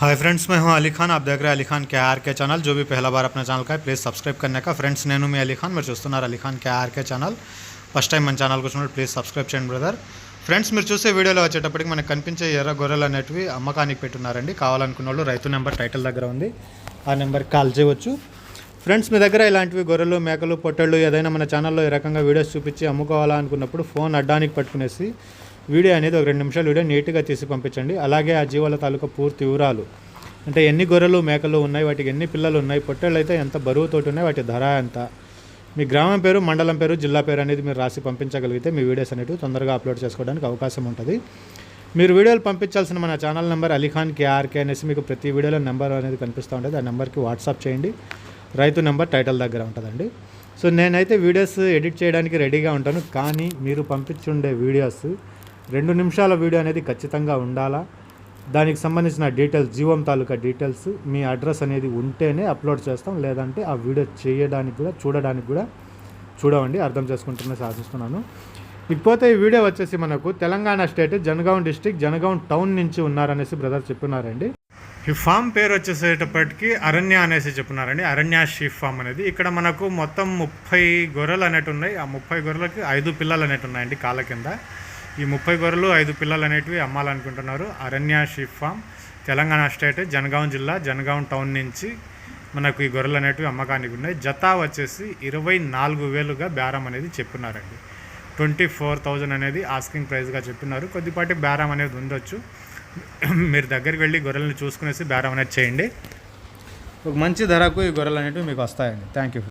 Hi friends मैं हूं अली खान आप देख रहे हैं अली खान के आर के चैनल जो भी पहला बार अपने ఛానల్ का है ప్లీజ్ సబ్స్క్రైబ్ करने का ఫ్రెండ్స్ నేను మీ అలీ ఖాన్ మీరు చూస్తున్నారు Ali Khan K RK channel first time మన ఛానల్కి వచ్చినప్పుడు ప్లీజ్ సబ్స్క్రైబ్ చేయండి బ్రదర్ ఫ్రెండ్స్ మీరు చూసే వీడియోలో వచ్చేటప్పటికి మనకు కనిపించే ఎర్ర గొర్రెలు అనేటివి అమ్మకానికి పెట్టున్నారండి కావాలనుకున్న వాళ్ళు రైతు నెంబర్ టైటిల్ దగ్గర ఉంది ఆ నెంబర్కి కాల్ చేయవచ్చు ఫ్రెండ్స్ మీ దగ్గర ఇలాంటివి గొర్రెలు మేకలు పొట్టళ్ళు ఏదైనా మన ఛానల్లో ఈ రకంగా వీడియోస్ చూపించి అమ్ముకోవాలనుకున్నప్పుడు ఫోన్ అడ్డానికి పట్టుకునేసి వీడియో అనేది ఒక రెండు నిమిషాలు వీడియో నీట్గా తీసి పంపించండి. అలాగే ఆ జీవాల తాలూకా పూర్తి వివరాలు. అంటే ఎన్ని గొర్రెలు మేకలు ఉన్నాయి వాటికి ఎన్ని పిల్లలు ఉన్నాయి పొట్టేళ్ళు అయితే ఎంత బరువుతోటి ఉన్నాయి వాటి ధర ఎంత? మీ గ్రామం పేరు మండలం పేరు జిల్లా పేరు అనేది మీరు రాసి పంపించగలిగితే మీ వీడియోస్ అనేవి తొందరగా అప్లోడ్ చేసుకోవడానికి అవకాశం ఉంటుంది. మీరు వీడియోలు పంపించాల్సిన మన ఛానల్ నెంబర్ అలీఖాన్ కేఆర్కే అనేసి మీకు ప్రతి వీడియోలో నెంబర్ అనేది కనిపిస్తూ ఉంటుంది. ఆ నెంబర్కి వాట్సాప్ చేయండి. రైతు నెంబర్ టైటిల్ దగ్గర ఉంటుందండి. సో నేనైతే వీడియోస్ ఎడిట్ చేయడానికి రెడీగా ఉంటాను. కానీ మీరు పంపించుండే వీడియోస్ రెండు నిమిషాల వీడియో అనేది ఖచ్చితంగా ఉండాలా? దానికి సంబంధించిన డీటెయిల్స్ జీవం తాలూకా డీటెయిల్స్ మీ అడ్రస్ అనేది ఉంటేనే అప్లోడ్ చేస్తాం. లేదంటే ఆ వీడియో చేయడానికి కూడా చూడడానికి కూడా చూడవండి అర్థం చేసుకుంటున్నా సాధిస్తున్నాను. ఇకపోతే ఈ వీడియో వచ్చేసి మనకు Telangana state Jangaon district Jangaon town నుంచి ఉన్నారనేసి బ్రదర్ చెప్పున్నారండి. ఈ ఫామ్ పేరు వచ్చేసేటప్పటికి అరణ్య అనేసి చెప్పున్నారండి. అరణ్య షీప్ ఫామ్ అనేది. ఇక్కడ మనకు మొత్తం ముప్పై గొర్రెలు అనేవి ఉన్నాయి ఆ ముప్పై గొర్రెలకి ఐదు పిల్లలు అనేటి ఉన్నాయండి కాళ్ళ కింద. ఈ ముప్పై గొర్రెలు ఐదు పిల్లలు అనేటివి అమ్మాలనుకుంటున్నారు. Aranya sheep farm Telangana state Jangaon జిల్లా జనగాం టౌన్ నుంచి మనకు ఈ గొర్రెలు అనేటివి అమ్మకానికి ఉన్నాయి. జత వచ్చేసి ఇరవై నాలుగు వేలుగా బేరం అనేది చెప్పున్నారండి ట్వంటీ ఫోర్ థౌజండ్ అనేది ఆస్కింగ్ ప్రైస్గా చెప్పినారు. కొద్దిపాటి బేరం అనేది ఉండొచ్చు. మీరు దగ్గరికి వెళ్ళి గొర్రెలను చూసుకునేసి బేరం అనేది చేయండి. ఒక మంచి ధరకు ఈ గొర్రెలు అనేటివి మీకు వస్తాయండి. Thank you.